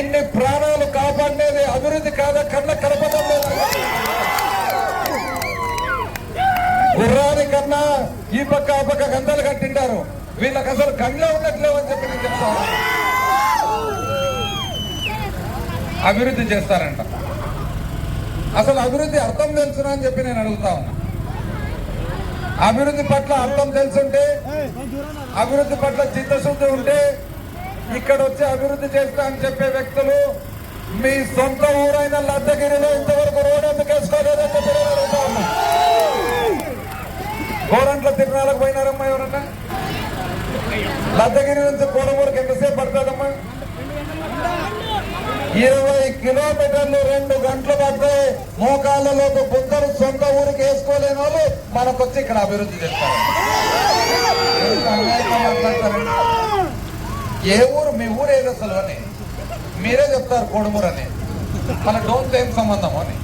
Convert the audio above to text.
ఇన్ని ప్రాణాలు కాపాడేది అభివృద్ధి కాదా కళ్ళ కనపడం లేదా. గుర్రాని కన్నా ఈ పక్క ఆ పక్క గంటలు కట్టింటారు. వీళ్ళకి అసలు కళ్ళే ఉండట్లేవు అని చెప్పి నేను చెప్తాను అభివృద్ధి చేస్తారంట. అసలు అభివృద్ధి అర్థం తెలుసునా అని చెప్పి నేను అడుగుతా ఉన్నా. అభివృద్ధి పట్ల అర్థం తెలుసుంటే అభివృద్ధి పట్ల చిత్తశుద్ధి ఉంటే ఇక్కడ వచ్చి అభివృద్ధి చేస్తా అని చెప్పే వ్యక్తులు మీ సొంత ఊరైన లద్దగిరిలో ఇంతవరకు రోడ్ ఎందుకు వేసుకోలేదని చెప్పి అడుగుతా ఉన్నా. గోరంట్ల తిరునాలకు పోయినారమ్మా ఎవరన్నా? లద్దగిరి నుంచి కోడమూరుకి ఎంతసేపు పడుతుందమ్మా? ఇరవై కిలోమీటర్లు రెండు గంటలు పడితే మోకాళ్ళలోకి బుద్ధలు సొంత ఊరికి వేసుకోలేని వాళ్ళు మనకొచ్చి ఇక్కడ అభివృద్ధి చేస్తారు. ఏ ఊరు మీ ఊరు అసలు అని. మీరే చెప్తారు కోడుమూరు అని మన డోన్తో ఏం సంబంధం అని.